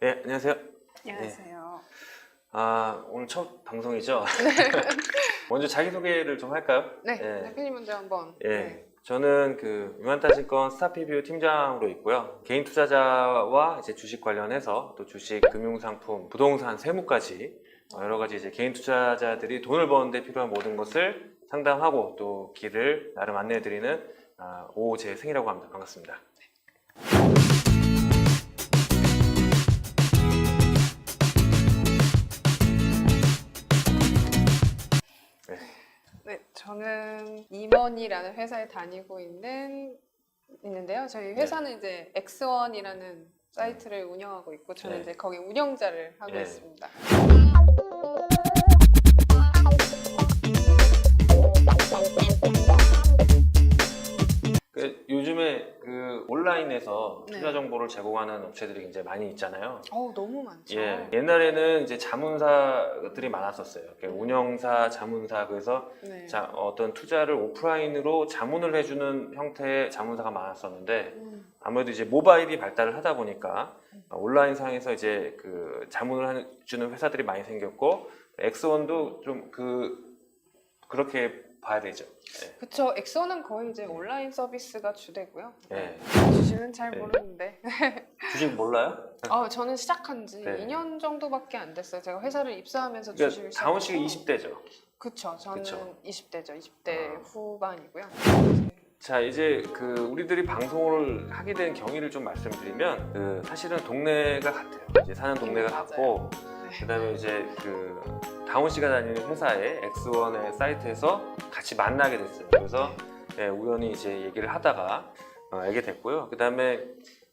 네, 안녕하세요. 안녕하세요. 아, 오늘 첫 방송이죠? 먼저 자기소개를 좀 할까요? 네, 예. 대표님 먼저 한번. 예. 네. 저는 그 유한타증권 스타피뷰 팀장으로 있고요. 개인 투자자와 이제 주식 관련해서 또 주식, 금융상품, 부동산, 세무까지 어, 여러 가지 이제 개인 투자자들이 돈을 버는데 필요한 모든 것을 상담하고 또 길을 나름 안내해드리는 아, 오재생이라고 합니다. 반갑습니다. 네, 저는 임원이라는 회사에 다니고 있는 있는데요. 저희 네. 회사는 이제 엑스원이라는 사이트를 운영하고 있고 저는 네. 이제 거기 운영자를 하고 네. 있습니다. 그 요즘에 그 온라인에서 네. 투자 정보를 제공하는 업체들이 굉장히 많이 있잖아요. 어우 너무 많죠. 예, 옛날에는 이제 자문사들이 많았었어요. 이렇게 운영사, 자문사 그래서 네. 자, 어떤 투자를 오프라인으로 자문을 해주는 형태의 자문사가 많았었는데 음, 아무래도 이제 모바일이 발달을 하다 보니까 온라인 상에서 이제 그 자문을 해주는 회사들이 많이 생겼고 엑스원도 좀 그 그렇게 봐야 되죠. 그쵸. 엑스원은 거의 이제 온라인 서비스가 주되고요. 예. 주식은 잘 네. 모르는데. 주식 몰라요? 어, 저는 시작한 지 네. 2년 정도밖에 안 됐어요. 제가 회사를 입사하면서 그러니까 주식을 다운 씨가 시작했고. 20대죠. 그쵸. 저는 그쵸. 20대죠. 20대 아. 후반이고요. 자 이제 그 우리들이 방송을 하게 된 경위를 좀 말씀드리면 그 사실은 동네가 같아요. 이제 사는 동네가 음, 맞아요. 같고 네. 그다음에 이제 그 다운 씨가 다니는 회사의 엑스원의 사이트에서 같이 만나게 됐어요. 그래서 예, 우연히 이제 얘기를 하다가 어, 알게 됐고요. 그다음에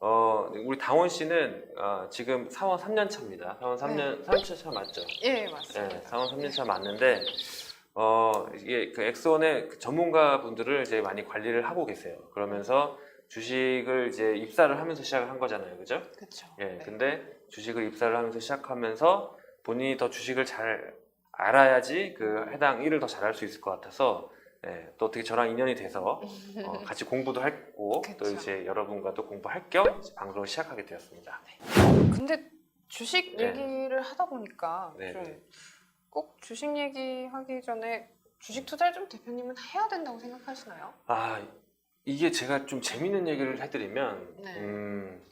어, 우리 다원 씨는 어, 지금 사원 3년 차입니다. 사원 3년 3년 차 맞죠? 예, 네, 맞습니다. 사원 3년 차 맞는데 어 이게 그 엑스원의 그 전문가분들을 이제 많이 관리를 하고 계세요. 그러면서 주식을 이제 입사를 하면서 시작을 한 거잖아요, 그죠? 그쵸. 예. 네. 근데 주식을 입사를 하면서 시작하면서 본인이 더 주식을 잘 알아야지 그 해당 일을 더 잘할 수 있을 것 같아서 예, 또 어떻게 저랑 인연이 돼서 어, 같이 공부도 했고 또. 이제 여러분과도 공부할 겸 방송을 시작하게 되었습니다. 근데 주식 네. 얘기를 하다 보니까 네, 네. 좀꼭 주식 얘기하기 전에 주식 투자를 좀 대표님은 해야 된다고 생각하시나요? 아 이게 제가 좀 재밌는 얘기를 해드리면 네. 음,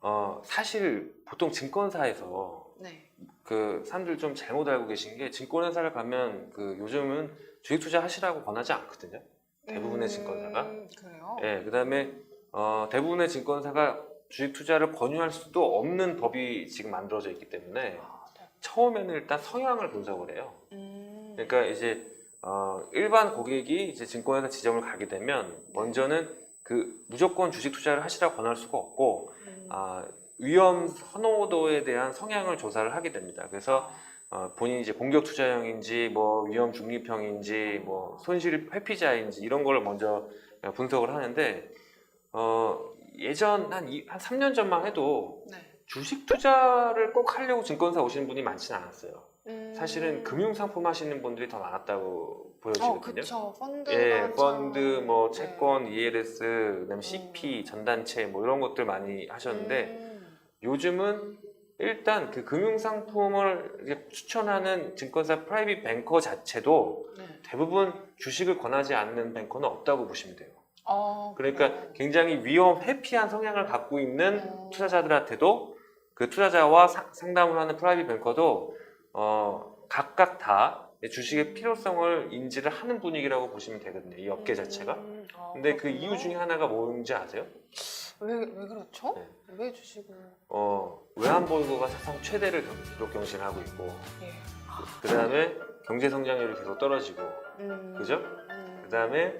어, 사실 보통 증권사에서 네. 그 사람들 좀 잘못 알고 계신 게 증권회사를 가면 그 요즘은 주식 투자 하시라고 권하지 않거든요. 대부분의 증권사가? 음, 그래요? 예, 그다음에 어, 대부분의 증권사가 주식 투자를 권유할 수도 없는 법이 지금 만들어져 있기 때문에 아, 네. 처음에는 일단 성향을 분석을 해요. 음, 그러니까 이제 어, 일반 고객이 이제 증권회사 지점을 가게 되면 먼저는 그 무조건 주식 투자를 하시라고 권할 수가 없고 음, 아, 위험 선호도에 대한 성향을 조사를 하게 됩니다. 그래서 어, 본인이 이제 공격 투자형인지 뭐 위험 중립형인지 뭐 손실 회피자인지 이런 걸 먼저 분석을 하는데 어, 예전 한, 이, 한 3년 전만 해도 네. 주식 투자를 꼭 하려고 증권사 오시는 분이 많지는 않았어요. 음, 사실은 금융 상품 하시는 분들이 더 많았다고 어, 보여지거든요. 그쵸. 펀드. 예, 펀드, 뭐 네. 채권, ELS, 그다음 에 CP, 전단체 뭐 이런 것들 많이 하셨는데 음, 요즘은 일단 그 금융 상품을 이제 추천하는 증권사 프라이빗 뱅커 자체도 네. 대부분 주식을 권하지 않는 뱅커는 없다고 보시면 돼요. 어, 그러니까 그래요? 굉장히 위험 회피한 성향을 갖고 있는 음. 투자자들한테도 그 투자자와 사- 상담을 하는 프라이빗 뱅커도 어, 각각 다 주식의 필요성을 인지를 하는 분위기라고 보시면 되거든요. 이 업계 자체가. 음, 아, 근데 그. 이유 중에 하나가 뭔지 아세요? 왜, 왜 그렇죠? 네. 왜 주식을 어, 외환보유고가 사상 최대를 기록 경신하고 있고 예. 그 다음에 경제 성장률이 계속 떨어지고 음, 그죠? 음, 그 다음에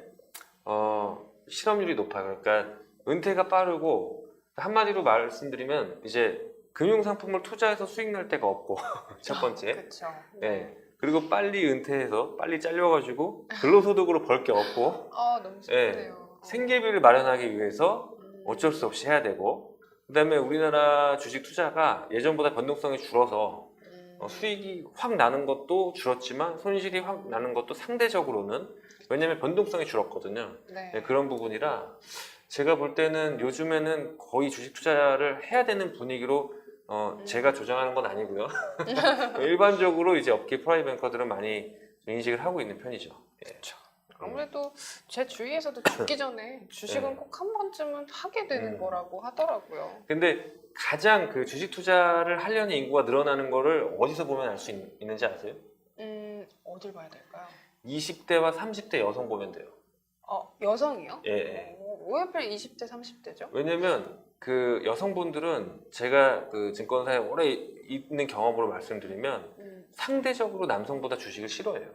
어, 실업률이 높아요. 그러니까 은퇴가 빠르고 한마디로 말씀드리면 이제 금융 상품을 투자해서 수익 날 데가 없고 첫 번째 그렇죠. 예. 그리고 빨리 은퇴해서 빨리 잘려가지고 근로소득으로 벌 게 없고 아 너무 슬프네요. 생계비를 마련하기 위해서 음, 어쩔 수 없이 해야 되고 그다음에 우리나라 주식 투자가 예전보다 변동성이 줄어서 음, 어, 수익이 확 나는 것도 줄었지만 손실이 확 나는 것도 상대적으로는 왜냐하면 변동성이 줄었거든요. 네. 네, 그런 부분이라 제가 볼 때는 요즘에는 거의 주식 투자를 해야 되는 분위기로 어, 음. 제가 조장하는 건 아니고요. 일반적으로 이제 업계 프라이 뱅커들은 많이 좀 인식을 하고 있는 편이죠. 예. 아무래도 제 주위에서도 죽기 전에 주식은 네. 꼭한 번쯤은 하게 되는 음. 거라고 하더라고요. 근데 가장 그 주식 투자를 하려는 인구가 늘어나는 거를 어디서 보면 알 수 있는지 아세요? 음, 어딜 봐야 될까요? 20대와 30대 여성 보면 돼요. 어, 여성이요? 예, 예. 어, 왜 하필 20대, 30대죠? 왜냐면 그 여성분들은 제가 그 증권사에 오래 있는 경험으로 말씀드리면 음, 상대적으로 남성보다 주식을 싫어해요.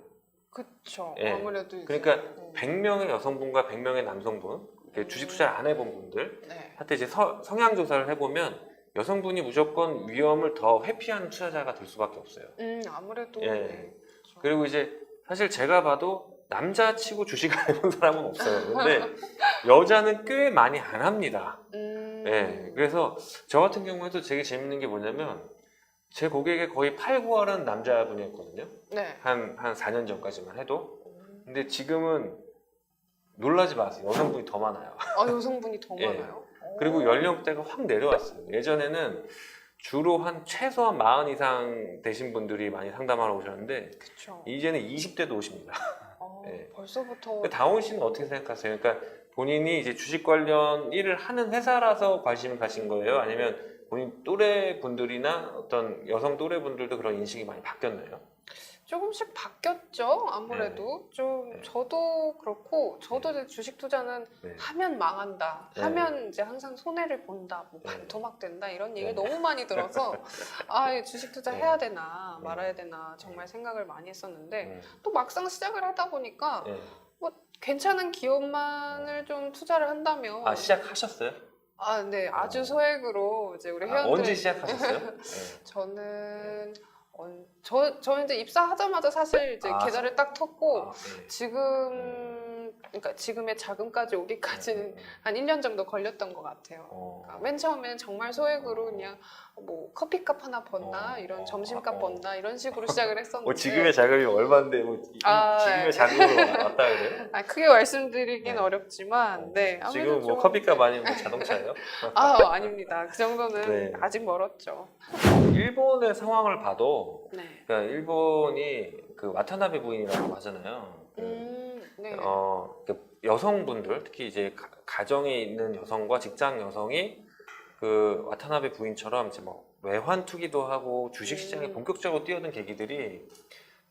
그쵸. 예. 아무래도 이제, 그러니까 음, 100명의 여성분과 100명의 남성분, 이렇게 주식 투자를 안 해본 분들, 네. 한테 이제 서- 성향 조사를 해보면 여성분이 무조건 위험을 더 회피하는 투자자가 될 수밖에 없어요. 음, 아무래도 예. 네. 그쵸. 그리고 이제 사실 제가 봐도 남자 치고 주식 안 해본 사람은 없어요. 근데 여자는 꽤 많이 안 합니다. 음, 예. 그래서 저 같은 경우에도 되게 재밌는 게 뭐냐면 제 고객의 거의 8, 9할은 남자분이었거든요. 네. 한, 한 4년 전까지만 해도. 음. 근데 지금은 놀라지 마세요. 여성분이 더 많아요. 아, 여성분이 더 예. 많아요? 그리고 오. 연령대가 확 내려왔어요. 예전에는 주로 한 최소한 40 이상 되신 분들이 많이 상담하러 오셨는데 그쵸. 이제는 20대도 오십니다. 어, 예. 벌써부터 다운 씨는 어떻게 생각하세요? 그러니까 본인이 이제 주식 관련 일을 하는 회사라서 관심을 가신 거예요? 아니면 본인 또래 분들이나 어떤 여성 또래 분들도 그런 인식이 많이 바뀌었나요? 조금씩 바뀌었죠. 아무래도 좀 네. 저도 그렇고 저도 이제 주식 투자는 네. 하면 망한다. 네. 하면 이제 항상 손해를 본다. 뭐 네. 반토막 된다. 이런 얘기 네. 를 너무 많이 들어서 아, 이 주식 투자 네. 해야 되나 네. 말아야 되나 정말 생각을 많이 했었는데 음, 또 막상 시작을 하다 보니까 네. 괜찮은 기업만을 좀 투자를 한다면 아 시작하셨어요? 아, 네. 아주 어. 소액으로 이제 우리 아, 회원들 언제 시작하셨어요? 네. 저는 어, 저, 저 이제 입사하자마자 사실 이제 아, 계좌를 딱 텄고 아, 네. 지금 그러니까 지금의 자금까지 오기까지는 음, 음, 한 1년 정도 걸렸던 것 같아요. 어. 그러니까 맨 처음에는 정말 소액으로 그냥 뭐 커피값 하나 번다 어, 이런 어, 점심값 어. 번다 이런 식으로 시작을 했었는데 어, 지금의 자금이 얼마인데 뭐 이- 아, 지금의 네. 자금으로 왔다 그래요? 아, 크게 말씀드리긴 네. 어렵지만 네 지금 아무래도 뭐 좀- 커피값 아니면 뭐 자동차예요? 아 아닙니다 그 정도는 네. 아직 멀었죠 일본의 상황을 봐도 네 그러니까 일본이 그 와타나베 부인이라고 하잖아요. 그 음, 네. 어, 그 여성분들 특히 이제 가, 가정에 있는 여성과 직장 여성이 그 와타나베 부인처럼 이제 뭐 외환 투기도 하고 주식 시장에 음. 본격적으로 뛰어든 계기들이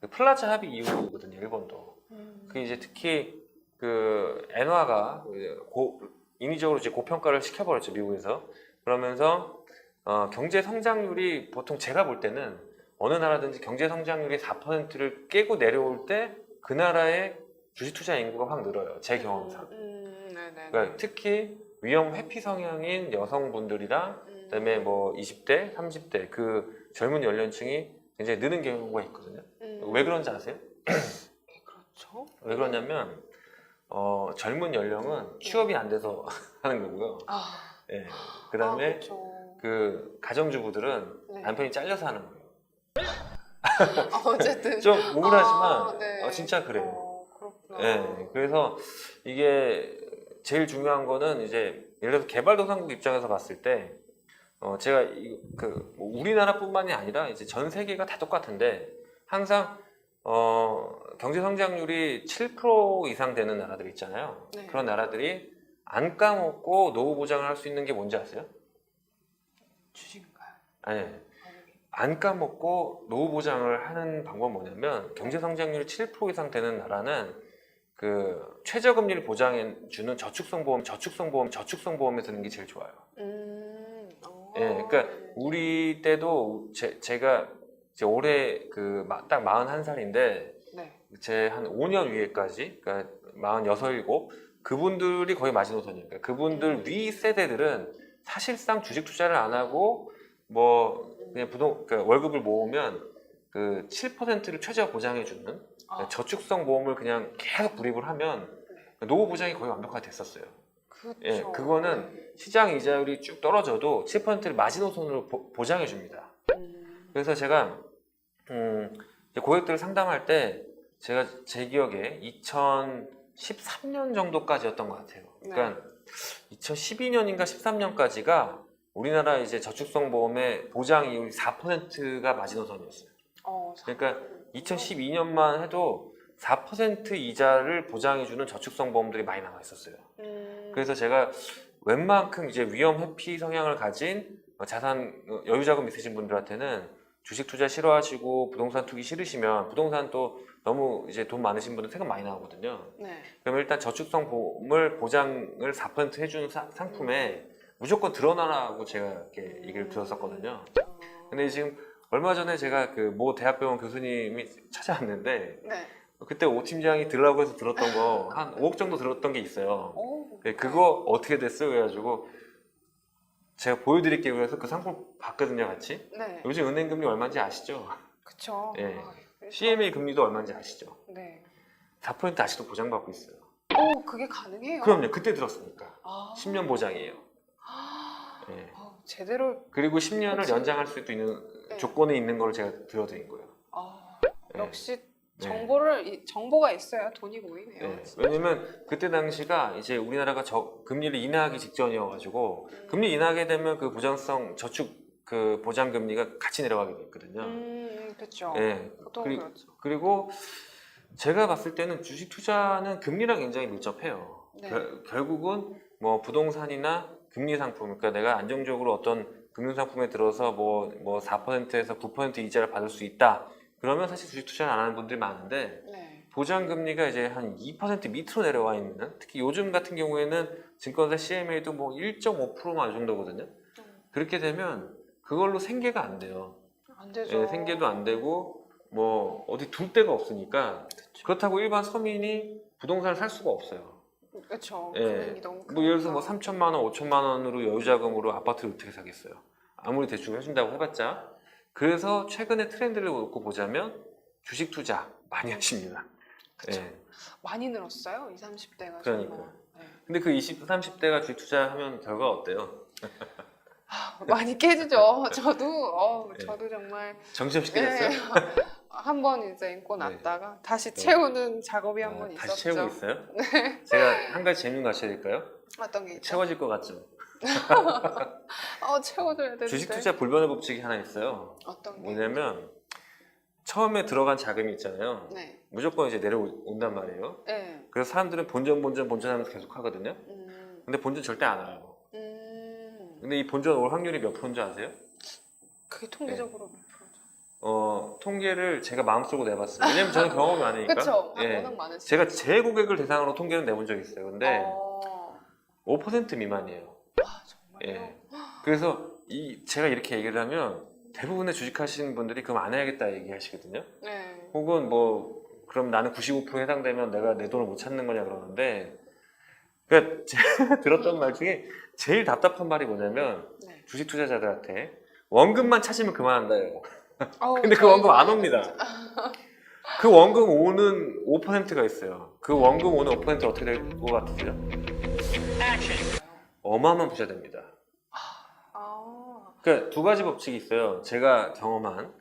그 플라자 합의 이후거든요, 일본도. 음. 그 이제 특히 그 엔화가 고, 인위적으로 이제 고평가를 시켜버렸죠, 미국에서. 그러면서 어, 경제 성장률이 보통 제가 볼 때는 어느 나라든지 경제 성장률이 4%를 깨고 내려올 때 그 나라의 주식 투자 인구가 확 늘어요. 제 경험상. 음, 네네. 그러니까 특히 위험 회피 성향인 여성분들이랑 음. 그다음에 뭐 20대, 30대 그 젊은 연령층이 굉장히 느는 경우가 있거든요. 음. 왜 그런지 아세요? 그렇죠. 왜 그러냐면 어, 젊은 연령은 취업이 안 돼서 하는 거고요. 아, 예. 그다음에 아, 그렇죠. 그 가정주부들은 네. 남편이 잘려서 하는 거예요. 아, 어쨌든 좀 우울하지만 아, 네. 어, 진짜 그래요. 예. 그래서 이게 제일 중요한 거는 이제 예를 들어서 개발도상국 입장에서 봤을 때 어, 제가 이, 그 뭐 우리나라뿐만이 아니라 이제 전 세계가 다 똑같은데 항상 어, 경제 성장률이 7% 이상 되는 나라들 있잖아요. 네. 그런 나라들이 안 까먹고 노후 보장을 할 수 있는 게 뭔지 아세요? 주식인가요? 아니, 안 까먹고 노후 보장을 하는 방법은 뭐냐면 경제 성장률이 7% 이상 되는 나라는 그 최저 금리를 보장해 주는 저축성 보험, 저축성 보험, 저축성 보험에 드는 게 제일 좋아요. 음, 어. 예, 그러니까 우리 때도 제, 제가 이제 올해 그딱 41살인데 네. 제 한 5년 위에까지 그러니까 46, 7 그분들이 거의 마지노선이에요. 그러니까 그분들 위 세대들은 사실상 주식 투자를 안 하고 뭐 그냥 부동 그러니까 월급을 모으면 그 7%를 최저 보장해 주는 아, 저축성 보험을 그냥 계속 불입을 하면 노후 보장이 거의 완벽하게 됐었어요. 그렇죠. 예, 그거는 시장 이자율이 쭉 떨어져도 7%를 마지노선으로 보, 보장해 줍니다. 음, 그래서 제가 음, 이제 고객들 을 상담할 때 제가 제 기억에 2013년 정도까지였던 것 같아요. 그러니까 2012년인가 13년까지가 우리나라 이제 저축성 보험의 보장 이율이 4%가 마지노선이었어요. 어, 그러니까 2012년만 해도 4% 이자를 보장해주는 저축성 보험들이 많이 나와 있었어요. 음, 그래서 제가 웬만큼 이제 위험 회피 성향을 가진 자산 어, 여유 자금 있으신 분들한테는 주식 투자 싫어하시고 부동산 투기 싫으시면 부동산 또 너무 이제 돈 많으신 분들 세금 많이 나오거든요. 네. 그러면 일단 저축성 보험을 보장을 4% 해주는 사- 상품에 무조건 들어놔라고 제가 이렇게 얘기를 들었었거든요. 어, 근데 지금 얼마 전에 제가 그 모 대학병원 교수님이 찾아왔는데 네. 그때 오 팀장이 들으라고 해서 들었던 거 한 5억 정도 들었던 게 있어요. 오, 네, 그거 어떻게 됐어요? 그래가지고 제가 보여드릴게요. 그래서 그 상품 봤거든요, 같이. 네. 요즘 은행 금리 얼마인지 아시죠? 그쵸. 예. 아, 그래서- CMA 금리도 얼마인지 아시죠? 네. 4% 아직도 보장받고 있어요. 오, 그게 가능해요. 그럼요, 그때 들었으니까. 아. 10년 보장이에요. 아, 예. 어, 제대로. 그리고 10년을 그치. 연장할 수도 있는 네. 조건이 있는 걸 제가 들어드린 거예요. 아, 예. 역시 네. 정보를 이- 정보가 있어야 돈이 모이네요. 네. 왜냐면 그때 당시가 이제 우리나라가 저 금리를 인하하기 직전이어가지고 음. 금리 인하하게 되면 그 보장성 저축 그 보장 금리가 같이 내려가게 됐거든요. 음, 그렇죠. 예. 보통 그리- 그렇죠. 그리고 제가 봤을 때는 주식 투자는 금리랑 굉장히 밀접해요. 네. 결, 결국은 뭐 부동산이나 금리 상품, 그러니까 내가 안정적으로 어떤 금융 상품에 들어서 뭐, 뭐 4%에서 9% 이자를 받을 수 있다. 그러면 사실 주식 투자를 안 하는 분들이 많은데 네. 보장 금리가 이제 한 2% 밑으로 내려와 있는 특히 요즘 같은 경우에는 증권사 CMA도 뭐 1.5%만 이 정도거든요. 음, 그렇게 되면 그걸로 생계가 안 돼요. 안 되죠. 예, 생계도 안 되고 뭐 어디 둘 데가 없으니까. 그렇다고 일반 서민이 부동산을 살 수가 없어요. 그렇죠. 예. 뭐 예를 들어서 뭐 크니까. 3천만 원, 5천만 원으로 여유자금으로 아파트를 어떻게 사겠어요? 아무리 대출을 해준다고 해봤자. 그래서 최근의 트렌드를 놓고 보자면 주식 투자 많이 하십니다. 그쵸. 예. 많이 늘었어요. 20, 30대가 그러니까요. 정말. 네. 근데 그 20, 30대가 주식 투자하면 결과 어때요? 아, 많이 깨지죠. 저도 어, 네. 저도 정말 정신없이 네. 깨졌어요? 한 번 이제 인고 네. 났다가 다시 네. 채우는 작업이 한 아, 번 다시 있었죠. 채우고 있어요? 제가 한 가지 재밌는 거 가르쳐드릴까요? 어떤 게 있죠? 채워질 것 같죠? 어, 채워줘야 되는데. 주식 투자 불변의 법칙이 하나 있어요. 어떤 게? 뭐냐면 처음에 들어간 자금이 있잖아요. 네. 무조건 이제 내려온단 말이에요. 네. 그래서 사람들은 본전 본전 본전 하면서 계속 하거든요. 음. 근데 본전 절대 안 와요. 음. 근데 이 본전 올 확률이 몇 프로인지 아세요? 그게 통계적으로 몇 프로죠? 어 통계를 제가 마음속으로 내봤어요. 왜냐면 저는 경험이 많으니까. 그쵸? 아, 예. 워낙 많으시죠. 제가 제 고객을 대상으로 통계를 내본 적이 있어요. 근데 어. 5% 미만이에요. 아, 정말요? 예. 그래서 이 제가 이렇게 얘기를 하면 대부분의 주식하시는 분들이 그럼 안 해야겠다 얘기하시거든요. 네. 혹은 뭐 그럼 나는 95% 해당되면 내가 내 돈을 못 찾는 거냐 그러는데 그러니까 제가 들었던 말 중에 제일 답답한 말이 뭐냐면 네. 주식 투자자들한테 원금만 찾으면 그만한다요. 어우, 근데 그 원금 안 옵니다. 그 원금 오는 5%가 있어요. 그 원금 오는 5% 어떻게 될 것 같으세요? 어마어마한 부자 됩니다. 아. 그러니까 두 가지 법칙이 있어요. 제가 경험한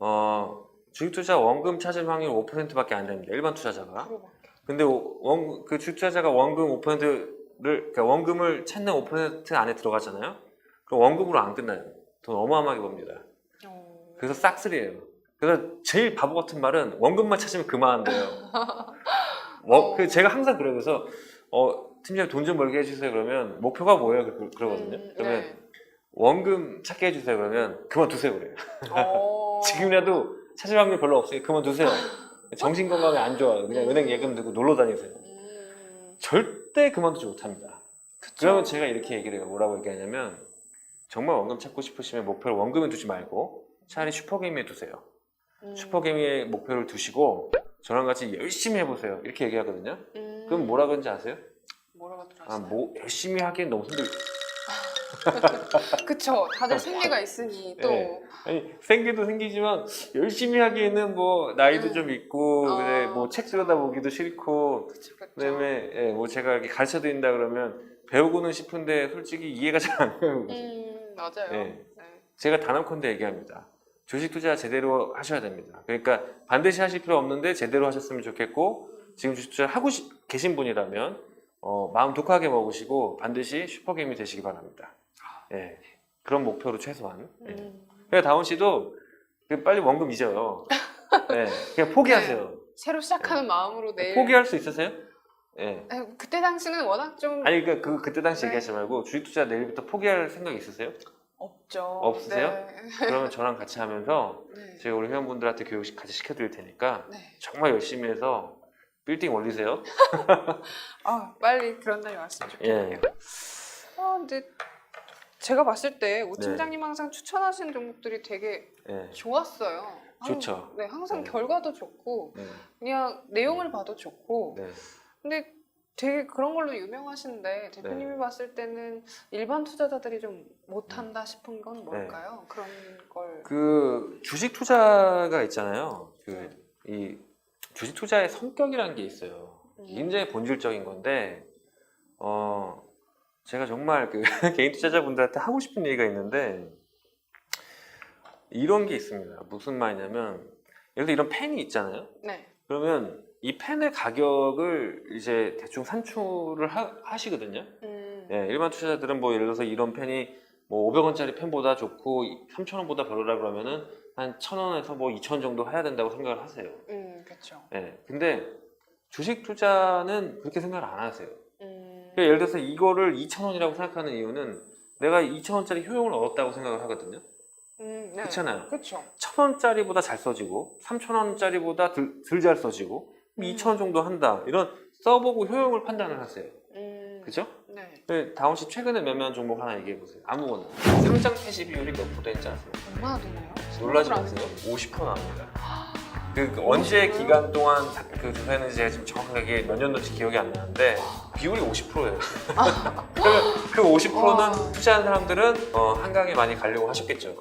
어, 주식 투자 원금 찾을 확률 5%밖에 안 됩니다. 일반 투자자가. 프로밖에. 근데 원, 그 주식 투자자가 원금 5%를 그러니까 원금을 찾는 5% 안에 들어가잖아요. 그럼 원금으로 안 끝나요. 돈 어마어마하게 법니다. 어. 그래서 싹쓸이에요. 그래서 제일 바보 같은 말은 원금만 찾으면 그만한대요. 원- 그 제가 항상 그래요. 그래서 어, 팀장님 돈 좀 벌게 해주세요. 그러면 목표가 뭐예요? 그- 그러거든요. 음, 그러면 네. 원금 찾게 해주세요. 그러면 그만두세요. 그래요. 어. 지금이라도 찾을 확률 별로 없으니까 그만두세요. 정신 건강에 안 좋아요. 그냥 음. 은행 예금 들고 놀러 다니세요. 음. 절대 그만두지 못합니다. 그쵸. 그러면 제가 이렇게 얘기를 해요. 뭐라고 얘기하냐면 정말 원금 찾고 싶으시면 목표를 원금에 두지 말고 차라리 슈퍼게임에 두세요. 음. 슈퍼게임에 목표를 두시고 저랑 같이 열심히 해보세요. 이렇게 얘기하거든요. 음. 그럼 뭐라 그런지 아세요? 뭐라고 아, 들었어요? 뭐 열심히 하기엔 너무 힘들죠. 그쵸. 다들 생계가 있으니 또. 네. 아니 생기도 생기지만 열심히 하기에는 뭐 나이도 음. 좀 있고 어, 그래 뭐책 들여다보기도 싫고 그쵸, 그쵸. 그다음에 예, 뭐 제가 이렇게 가르쳐 드린다 그러면 배우고는 싶은데 솔직히 이해가 잘 안 가요. 음, 맞아요. 네. 네. 제가 단언컨대 얘기합니다. 주식 투자 제대로 하셔야 됩니다. 그러니까 반드시 하실 필요 없는데 제대로 하셨으면 좋겠고 지금 주식 투자 하고 시- 계신 분이라면 어, 마음 독하게 먹으시고 반드시 슈퍼게임이 되시기 바랍니다. 예. 그런 목표로 최소한. 예. 음. 그러니까 다운 씨도 그 빨리 원금 잊어요. 네, 그냥 포기하세요. 새로 시작하는 마음으로 내일 포기할 수 있으세요? 예. 아니, 그때 당시는 워낙 좀 아니 그러니까 그 그때 당시 네. 얘기하지 말고 주식 투자 내일부터 포기할 생각 있으세요? 없죠. 없으세요? 네. 그러면 저랑 같이 하면서 네. 제가 우리 회원분들한테 교육 같이 시켜드릴 테니까 네. 정말 열심히 해서 빌딩 올리세요. 아, 빨리 그런 날이 왔으면 좋겠네요. 예. 아, 근데 제가 봤을 때오 네. 팀장님 항상 추천하시는 종목들이 되게 예. 좋았어요. 항- 좋죠. 네, 항상 네. 결과도 좋고 네. 그냥 내용을 봐도 좋고. 네. 근데 되게 그런 걸로 유명하신데 대표님이 네. 봤을 때는 일반 투자자들이 좀 못한다 싶은 건 뭘까요? 네. 그런 걸. 그 주식 투자가 있잖아요. 네. 그이 주식 투자의 성격이라는 게 있어요. 음. 굉장히 본질적인 건데 어 제가 정말 그 개인 투자자분들한테 하고 싶은 얘기가 있는데 이런 게 있습니다. 무슨 말이냐면 예를 들어 이런 펜이 있잖아요. 네. 그러면 이 펜의 가격을 이제 대충 산출을 하, 시거든요 음. 예, 일반 투자자들은 뭐 예를 들어서 이런 펜이 뭐 500원짜리 펜보다 좋고 3,000원보다 별로라 그러면은 한 1,000원에서 뭐 2,000원 정도 해야 된다고 생각을 하세요. 음, 그렇죠. 예. 근데 주식 투자는 그렇게 생각을 안 하세요. 음. 그러니까 예를 들어서 이거를 2,000원이라고 생각하는 이유는 내가 2,000원짜리 효용을 얻었다고 생각을 하거든요. 음, 네. 그렇잖아요. 그렇죠. 1,000원짜리보다 잘 써지고 3,000원짜리보다 덜 잘 써지고 음. 2,000원 정도 한다. 이런 써보고 효용을 판단을 하세요. 음. 그죠? 네. 네, 다운 씨 최근에 매매한 종목 하나 얘기해 보세요. 아무거나. 상장 폐시 비율이 몇 프로인지 아세요? 얼마나 되나요? 놀라지 마세요. 했는데. 50% 나옵니다. 그, 그 언제 기간 동안 다- 그 조사했는지 제가 지금 정확하게 몇 년도인지 기억이 안 나는데 비율이 50%예요. 그러면 그 50%는 와. 투자한 사람들은 어, 한강에 많이 가려고 하셨겠죠.